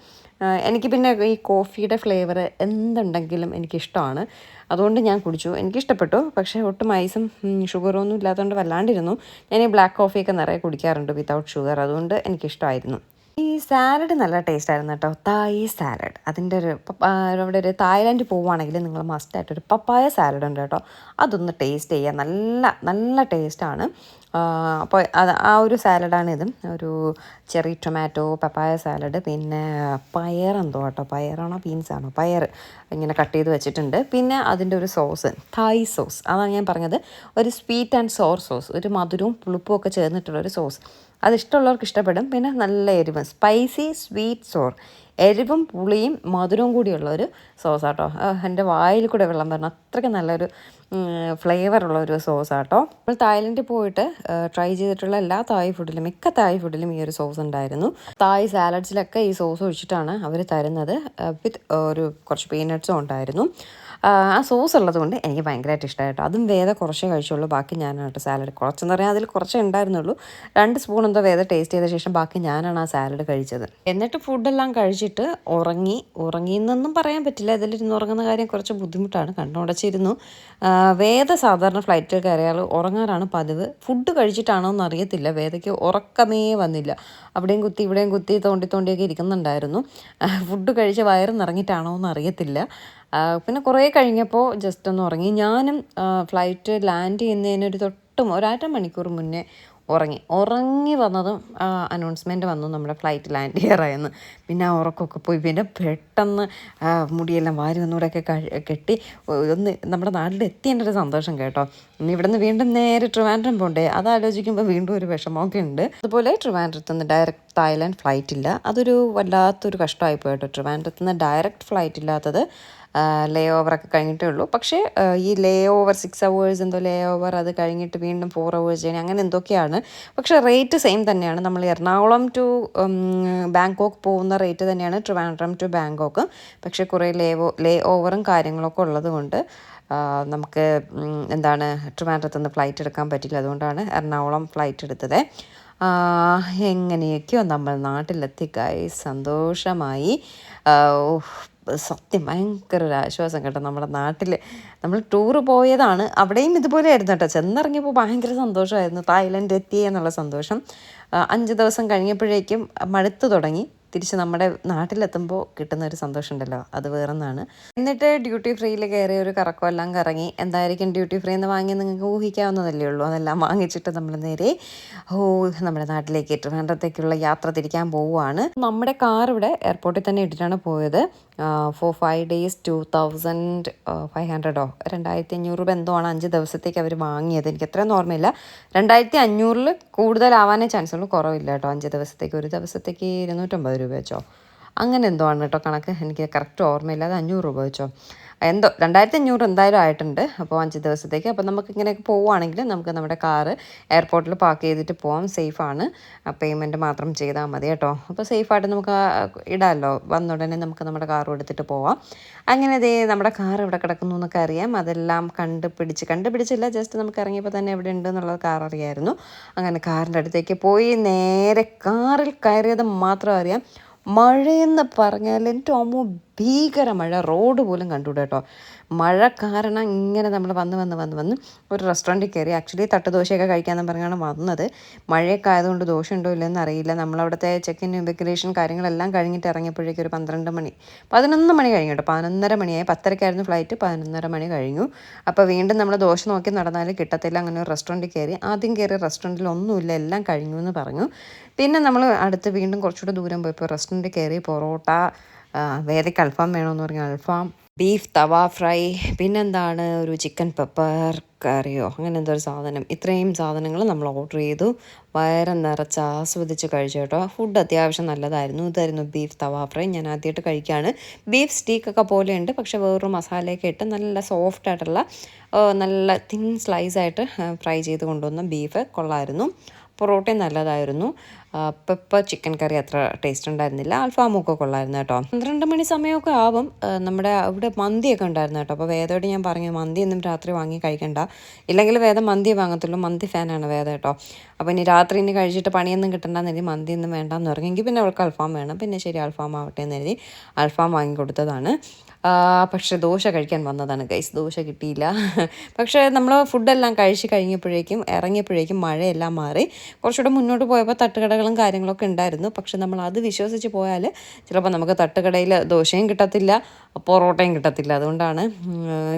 എനിക്ക് പിന്നെ ഈ കോഫിയുടെ ഫ്ലേവർ എന്തുണ്ടെങ്കിലും എനിക്കിഷ്ടമാണ്. അതുകൊണ്ട് ഞാൻ കുടിച്ചു. എനിക്കിഷ്ടപ്പെട്ടു. പക്ഷേ ഒട്ടും ഐസും ഷുഗറും ഒന്നും ഇല്ലാത്തതുകൊണ്ട് വല്ലാണ്ടിരുന്നു. ഞാൻ ഈ ബ്ലാക്ക് കോഫിയൊക്കെ നിറയെ കുടിക്കാറുണ്ട് വിത്തൗട്ട് ഷുഗർ. അതുകൊണ്ട് എനിക്കിഷ്ടമായിരുന്നു. ഈ സാലഡ് നല്ല ടേസ്റ്റ് ആയിരുന്നു കേട്ടോ. Thai salad. അതിന്റെ ഒരു അവിടെ ഒരു തായ്ലാൻഡ് പോവുകയാണെങ്കിൽ നിങ്ങൾ മസ്റ്റായിട്ടൊരു പപ്പായ സാലഡ് ഉണ്ട് കേട്ടോ. അതൊന്ന് ടേസ്റ്റ് ചെയ്യുക. നല്ല നല്ല ടേസ്റ്റാണ്. അപ്പോൾ അത് ആ ഒരു സാലഡാണ് ഇത്. ഒരു ചെറി ടൊമാറ്റോ പപ്പായ സാലഡ് പിന്നെ പയർ എന്തോ കേട്ടോ പയറാണോ ബീൻസാണോ പയർ ഇങ്ങനെ കട്ട് ചെയ്ത് വെച്ചിട്ടുണ്ട്. പിന്നെ അതിന്റെ ഒരു സോസ് തായ് സോസ് അതാണ് ഞാൻ പറഞ്ഞത്. ഒരു സ്വീറ്റ് ആൻഡ് സോർ സോസ് ഒരു മധുരവും പുളിപ്പും ഒക്കെ ചേർന്നിട്ടുള്ള ഒരു സോസ് അത് ഇഷ്ടമുള്ളവർക്ക് ഇഷ്ടപ്പെടും. പിന്നെ നല്ല എരിവ്. സ്പൈസി സ്വീറ്റ് സോർ എരിവും പുളിയും മധുരവും കൂടിയുള്ള ഒരു ആട്ടോ എന്റെ വായിൽ കൂടെ വെള്ളം വരണം. അത്രയ്ക്ക് നല്ലൊരു ഫ്ലേവറുള്ള ഒരു ആട്ടോ നമ്മൾ തായ്ലൻഡിൽ പോയിട്ട് ട്രൈ ചെയ്തിട്ടുള്ള എല്ലാ തായ് ഫുഡിലും മിക്ക തായ് ഫുഡിലും ഈ ഒരു സോസ് ഉണ്ടായിരുന്നു. തായ് സാലഡ്സിലൊക്കെ ഈ സോസ് ഒഴിച്ചിട്ടാണ് അവർ തരുന്നത്. വിത്ത് ഒരു കുറച്ച് പീനട്ട്സും ഉണ്ടായിരുന്നു. ആ സോസ് ഉള്ളത് കൊണ്ട് എനിക്ക് ഭയങ്കരമായിട്ട് ഇഷ്ടമായിട്ടോ അതും വേദ കുറച്ചേ കഴിച്ചുള്ളൂ. ബാക്കി ഞാനാണ് സാലഡ് കുറച്ചെന്ന് പറയാൻ അതിൽ കുറച്ചേ ഉണ്ടായിരുന്നുള്ളൂ. രണ്ട് സ്പൂൺ എന്തോ വേദ ടേസ്റ്റ് ചെയ്ത ശേഷം ബാക്കി ഞാനാണ് ആ സാലഡ് കഴിച്ചത്. എന്നിട്ട് ഫുഡെല്ലാം കഴിച്ചിട്ട് ഉറങ്ങി ഉറങ്ങിയെന്നൊന്നും പറയാൻ പറ്റില്ല. ഇതിലിരുന്ന് ഉറങ്ങുന്ന കാര്യം കുറച്ച് ബുദ്ധിമുട്ടാണ്. കണ്ണുടച്ചിരുന്നു. വേദ സാധാരണ ഫ്ലൈറ്റിൽ കയറിയാൽ ഉറങ്ങാറാണ് പതിവ്. ഫുഡ് കഴിച്ചിട്ടാണോ എന്ന് അറിയത്തില്ല. വേദയ്ക്ക് ഉറക്കമേ വന്നില്ല. അവിടെയും കുത്തി ഇവിടെയും കുത്തി തോണ്ടി തോണ്ടിയൊക്കെ ഇരിക്കുന്നുണ്ടായിരുന്നു. ഫുഡ് കഴിച്ച് വയറ് നിറഞ്ഞിട്ടാണോ എന്ന് അറിയത്തില്ല. പിന്നെ കുറേ കഴിഞ്ഞപ്പോൾ ജസ്റ്റ് ഒന്ന് ഉറങ്ങി. ഞാനും ഫ്ലൈറ്റ് ലാൻഡ് ചെയ്യുന്നതിനൊരു തൊട്ടും ഒരര മണിക്കൂർ മുന്നേ ഉറങ്ങി. ഉറങ്ങി വന്നതും അനൗൺസ്മെന്റ് വന്നു നമ്മുടെ ഫ്ലൈറ്റ് ലാൻഡ് ചെയ്യാറായെന്ന് പിന്നെ ഉറക്കമൊക്കെ പോയി. പിന്നെ പെട്ടെന്ന് മുടിയെല്ലാം വാരി ഒന്നുകൂടെയൊക്കെ കെട്ടി ഒന്ന് നമ്മുടെ നാട്ടിൽ എത്തിയതിന്റെ ഒരു സന്തോഷം കേട്ടോ. ഇനി നിന്ന് വീണ്ടും നേരെ ട്രിവാൻഡ്രം പോണ്ടേ? അത് ആലോചിക്കുമ്പോൾ വീണ്ടും ഒരു വിഷമമൊക്കെ ഉണ്ട് അതുപോലെ ട്രിവാൻഡ്രത്ത് നിന്ന് ഡയറക്റ്റ് തായ്ലാൻഡ് ഫ്ലൈറ്റ് ഇല്ല. അതൊരു വല്ലാത്തൊരു കഷ്ടമായി പോയിട്ടോ. ട്രിവാൻഡ്രത്ത് നിന്ന് ഡയറക്റ്റ് ഫ്ലൈറ്റ് ഇല്ലാത്തത് ലേ ഓവറൊക്കെ കഴിഞ്ഞിട്ടേ ഉള്ളൂ. പക്ഷേ ഈ ലേ ഓവർ സിക്സ് അവേഴ്സ് എന്തോ ലേ ഓവർ അത് കഴിഞ്ഞിട്ട് വീണ്ടും ഫോർ അവേഴ്സ് ചെയ്യണം അങ്ങനെ എന്തൊക്കെയാണ്. പക്ഷേ റേറ്റ് സെയിം തന്നെയാണ്. നമ്മൾ എറണാകുളം ടു ബാങ്കോക്ക് പോകുന്ന റേറ്റ് തന്നെയാണ് ട്രിവാൻഡ്രം ടു ബാങ്കോക്ക്. പക്ഷേ കുറേ ലേ ലേ ഓവറും കാര്യങ്ങളൊക്കെ ഉള്ളതുകൊണ്ട് നമുക്ക് എന്താണ് ട്രിവാൻഡ്രത്ത് നിന്ന് ഫ്ലൈറ്റ് എടുക്കാൻ പറ്റില്ല. അതുകൊണ്ടാണ് എറണാകുളം ഫ്ലൈറ്റ് എടുത്തത്. എങ്ങനെയൊക്കെയോ നമ്മൾ നാട്ടിലെത്തി ഗൈസ് സന്തോഷമായി. സത്യം ഭയങ്കര ഒരു ആശ്വാസം കേട്ടോ. നമ്മുടെ നാട്ടിൽ നമ്മൾ ടൂറ് പോയതാണ്. അവിടെയും ഇതുപോലെ ആയിരുന്നു കേട്ടോ. ചെന്നിറങ്ങിയപ്പോൾ ഭയങ്കര സന്തോഷമായിരുന്നു. തായ്ലൻഡ് എത്തി എന്നുള്ള സന്തോഷം. അഞ്ച് ദിവസം കഴിഞ്ഞപ്പോഴേക്കും മടുത്തു തുടങ്ങി. തിരിച്ച് നമ്മുടെ നാട്ടിലെത്തുമ്പോൾ കിട്ടുന്ന ഒരു സന്തോഷമുണ്ടല്ലോ. അത് വേറൊന്നാണ്. എന്നിട്ട് ഡ്യൂട്ടി ഫ്രീയിൽ കയറി ഒരു കറക്കം എല്ലാം കറങ്ങി എന്തായിരിക്കും ഡ്യൂട്ടി ഫ്രീ എന്ന് വാങ്ങി നിങ്ങൾക്ക് ഊഹിക്കാവുന്നതല്ലേ ഉള്ളൂ. അതെല്ലാം വാങ്ങിച്ചിട്ട് നമ്മൾ നേരെ ഓ നമ്മുടെ നാട്ടിലേക്ക് ട്രിവാൻഡ്രത്തേക്കുള്ള യാത്ര തിരിക്കാൻ പോവുകയാണ്. നമ്മുടെ കാർ ഇവിടെ എയർപോർട്ടിൽ തന്നെ ഇട്ടിട്ടാണ് പോയത്. Four five days two thousand five ഹൺഡ്രഡോ രണ്ടായിരത്തി അഞ്ഞൂറ് രൂപ എന്തോ ആണ് അഞ്ച് ദിവസത്തേക്ക് അവർ വാങ്ങിയത്? എനിക്ക് എത്രയൊന്നും ഓർമ്മയില്ല. രണ്ടായിരത്തി അഞ്ഞൂറിൽ കൂടുതലാവാനേ ചാൻസ് ഉള്ളൂ. കുറവില്ല കേട്ടോ. അഞ്ച് ദിവസത്തേക്ക് ഒരു ദിവസത്തേക്ക് ഇരുന്നൂറ്റമ്പത് രൂപ. വെച്ചോ? അങ്ങനെ എന്തോ ആണ് കേട്ടോ കണക്ക്. എനിക്ക് കറക്റ്റ് ഓർമ്മയില്ല. അത് അഞ്ഞൂറ് രൂപ വെച്ചോ? എന്തോ രണ്ടായിരത്തി അഞ്ഞൂറ് എന്തായാലും ആയിട്ടുണ്ട്. അപ്പോൾ അഞ്ച് ദിവസത്തേക്ക്. അപ്പോൾ നമുക്ക് ഇങ്ങനെയൊക്കെ പോവുകയാണെങ്കിൽ നമുക്ക് നമ്മുടെ കാറ് എയർപോർട്ടിൽ പാർക്ക് ചെയ്തിട്ട് പോകാം സേഫാണ് പേയ്മെന്റ് മാത്രം ചെയ്താൽ മതി കേട്ടോ. അപ്പോൾ സേഫായിട്ട് നമുക്ക് ഇടാമല്ലോ. വന്ന ഉടനെ നമുക്ക് നമ്മുടെ കാറും എടുത്തിട്ട് പോവാം. അങ്ങനെ ദേ നമ്മുടെ കാർ എവിടെ കിടക്കുന്നു എന്നൊക്കെ അറിയാം. അതെല്ലാം കണ്ടുപിടിച്ച് കണ്ടുപിടിച്ചില്ല ജസ്റ്റ് നമുക്ക് ഇറങ്ങിയപ്പോൾ തന്നെ എവിടെ ഉണ്ട് എന്നുള്ളത് കാർ അറിയായിരുന്നു. അങ്ങനെ കാറിന്റെ അടുത്തേക്ക് പോയി. നേരെ കാറിൽ കയറിയത് മാത്രം അറിയാം. മഴയെന്ന് പറഞ്ഞാൽ എന്റെ അമ്മ ഭീകര മഴ റോഡ് പോലും കണ്ടുകൂടാ കേട്ടോ. മഴ കാരണം ഇങ്ങനെ നമ്മൾ വന്ന് വന്ന് വന്ന് വന്ന് ഒരു റെസ്റ്റോറന്റിൽ കയറി ആക്ച്വലി തട്ടുദോശയൊക്കെ കഴിക്കാമെന്ന് പറഞ്ഞാണ് വന്നത്. മഴയൊക്കെ ആയതുകൊണ്ട് ദോശ ഉണ്ടോ ഇല്ലെന്ന് അറിയില്ല. നമ്മളവിടുത്തെ ചെക്ക് ഇൻ ഇമിഗ്രേഷൻ കാര്യങ്ങളെല്ലാം കഴിഞ്ഞിട്ട് ഇറങ്ങിയപ്പോഴേക്കും ഒരു പന്ത്രണ്ട് മണി പതിനൊന്ന് മണി കഴിഞ്ഞു കേട്ടോ. പതിനൊന്നര മണിയായി. പത്തരക്കായിരുന്നു ഫ്ലൈറ്റ് പതിനൊന്നര മണി കഴിഞ്ഞു. അപ്പോൾ വീണ്ടും നമ്മൾ ദോശ നോക്കി നടന്നാൽ കിട്ടത്തില്ല. അങ്ങനെ ഒരു റെസ്റ്റോറന്റിൽ കയറി ആദ്യം കയറി റെസ്റ്റോറന്റിൽ ഒന്നുമില്ല. എല്ലാം കഴിഞ്ഞു എന്ന് പറഞ്ഞു. പിന്നെ നമ്മൾ അടുത്ത് വീണ്ടും കുറച്ചുകൂടെ ദൂരം പോയപ്പോൾ റെസ്റ്റോറന്റിൽ കയറി പൊറോട്ട വേദയ്ക്ക് അൽഫാം വേണമെന്ന് പറഞ്ഞാൽ അൽഫാം ബീഫ് തവ ഫ്രൈ പിന്നെന്താണ് ഒരു ചിക്കൻ പെപ്പർ കറിയോ അങ്ങനെ എന്തോ ഒരു സാധനം. ഇത്രയും സാധനങ്ങൾ നമ്മൾ ഓർഡർ ചെയ്തു. വയറ് നിറച്ച് ആസ്വദിച്ച് കഴിച്ചു കേട്ടോ. ഫുഡ് അത്യാവശ്യം നല്ലതായിരുന്നു. ഇതായിരുന്നു ബീഫ് തവ ഫ്രൈ ഞാൻ ആദ്യമായിട്ട് കഴിക്കുകയാണ്. ബീഫ് സ്റ്റീക്കൊക്കെ പോലെയുണ്ട്. പക്ഷേ വേറൊരു മസാലയൊക്കെ ഇട്ട് നല്ല സോഫ്റ്റ് ആയിട്ടുള്ള നല്ല തിൻ സ്ലൈസായിട്ട് ഫ്രൈ ചെയ്ത് കൊണ്ടുവന്ന ബീഫ് കൊള്ളായിരുന്നു. പൊറോട്ടയും നല്ലതായിരുന്നു. പെപ്പർ ചിക്കൻ കറി അത്ര ടേസ്റ്റ് ഉണ്ടായിരുന്നില്ല. അൽഫാമൊക്കെ കൊള്ളായിരുന്നു കേട്ടോ. പന്ത്രണ്ട് മണി സമയമൊക്കെ ആവും നമ്മുടെ അവിടെ മന്തിയൊക്കെ ഉണ്ടായിരുന്നു കേട്ടോ. അപ്പോൾ വേദയോട് ഞാൻ പറഞ്ഞു മന്തി ഒന്നും രാത്രി വാങ്ങി കഴിക്കണ്ട. ഇല്ലെങ്കിൽ വേദം മന്തി വാങ്ങത്തുള്ളൂ. മന്തി ഫാനാണ് വേദ കേട്ടോ. അപ്പോൾ ഇനി രാത്രി ഇനി കഴിച്ചിട്ട് പണിയൊന്നും കിട്ടണ്ടെന്ന് കരുതി മന്തി ഒന്നും വേണ്ടെന്ന് പറഞ്ഞെങ്കിൽ പിന്നെ അവൾക്ക് അൽഫാം വേണം. പിന്നെ ശരി അൽഫാം ആവട്ടെ എന്ന് കരുതി അൽഫാം വാങ്ങി കൊടുത്തതാണ്. പക്ഷേ ദോശ കഴിക്കാൻ വന്നതാണ് ഗൈസ് ദോശ കിട്ടിയില്ല. പക്ഷേ നമ്മൾ ഫുഡെല്ലാം കഴിച്ച് കഴിഞ്ഞപ്പോഴേക്കും ഇറങ്ങിയപ്പോഴേക്കും മഴയെല്ലാം മാറി. കുറച്ചുകൂടെ മുന്നോട്ട് പോയപ്പോൾ തട്ടുകടകളും കാര്യങ്ങളൊക്കെ ഉണ്ടായിരുന്നു. പക്ഷെ നമ്മൾ അത് വിശ്വസിച്ച് പോയാൽ ചിലപ്പോൾ നമുക്ക് തട്ടുകടയിൽ ദോശയും കിട്ടത്തില്ല പൊറോട്ടയും കിട്ടത്തില്ല. അതുകൊണ്ടാണ്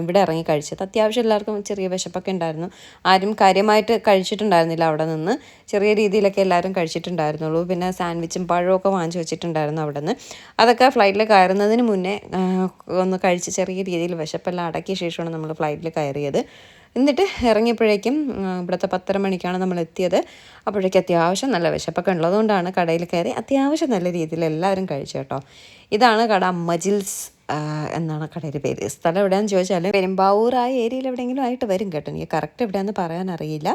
ഇവിടെ ഇറങ്ങി കഴിച്ചത്. അത്യാവശ്യം എല്ലാവർക്കും ചെറിയ വിശപ്പൊക്കെ ഉണ്ടായിരുന്നു. ആരും കാര്യമായിട്ട് കഴിച്ചിട്ടുണ്ടായിരുന്നില്ല അവിടെ നിന്ന്. ചെറിയ രീതിയിലൊക്കെ എല്ലാവരും കഴിച്ചിട്ടുണ്ടായിരുന്നുള്ളൂ. പിന്നെ സാൻഡ്വിച്ചും പഴമൊക്കെ വാങ്ങിച്ചു വെച്ചിട്ടുണ്ടായിരുന്നു അവിടെ നിന്ന്. അതൊക്കെ ഫ്ലൈറ്റിൽ കയറുന്നതിന് മുന്നേ ഒന്ന് കഴിച്ച് ചെറിയ രീതിയിൽ വിശപ്പെല്ലാം അടക്കിയ ശേഷമാണ് നമ്മൾ ഫ്ലൈറ്റിൽ കയറിയത്. എന്നിട്ട് ഇറങ്ങിയപ്പോഴേക്കും ഇവിടുത്തെ പത്തര മണിക്കാണ് നമ്മൾ എത്തിയത്. അപ്പോഴേക്കും അത്യാവശ്യം നല്ല വിശപ്പൊക്കെ ഉള്ളതുകൊണ്ടാണ് കടയിൽ കയറി അത്യാവശ്യം നല്ല രീതിയിൽ എല്ലാവരും കഴിച്ചു കേട്ടോ. ഇതാണ് കട മജിൽസ്. എന്നാണ് കടയുടെ പേര്. സ്ഥലം എവിടെയാണെന്ന് ചോദിച്ചാൽ പെരുമ്പാവൂർ ആ ഏരിയയിൽ എവിടെയെങ്കിലും ആയിട്ട് വരും കേട്ടോ. എനിക്ക് കറക്റ്റ് എവിടെയാണെന്ന് പറയാൻ അറിയില്ല.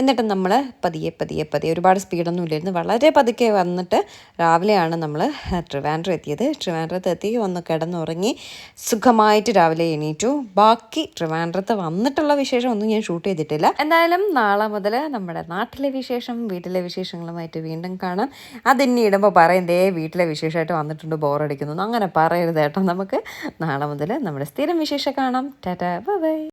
എന്നിട്ട് നമ്മൾ പതിയെ പതിയെ പതിയെ ഒരുപാട് സ്പീഡൊന്നും ഇല്ലായിരുന്നു. വളരെ പതുക്കെ വന്നിട്ട് രാവിലെയാണ് നമ്മൾ ട്രിവാൻഡ്രം എത്തിയത്. ട്രിവാൻഡ്രത്ത് എത്തി ഒന്ന് കിടന്നുറങ്ങി സുഖമായിട്ട് രാവിലെ എണീറ്റു. ബാക്കി ട്രിവാൻഡ്രത്ത് വന്നിട്ടുള്ള വിശേഷം ഒന്നും ഞാൻ ഷൂട്ട് ചെയ്തിട്ടില്ല. എന്തായാലും നാളെ മുതൽ നമ്മുടെ നാട്ടിലെ വിശേഷം വീട്ടിലെ വിശേഷങ്ങളുമായിട്ട് വീണ്ടും കാണാം. അതിന്നെ ഇടുമ്പോൾ പറയും വീട്ടിലെ വിശേഷമായിട്ട് വന്നിട്ടുണ്ട് ബോറടിക്കുന്നു അങ്ങനെ പറയരുത് കേട്ടോ. നമുക്ക് നാളെ മുതൽ നമ്മുടെ സ്ഥിരം വിശേഷം കാണാം. Tata bye.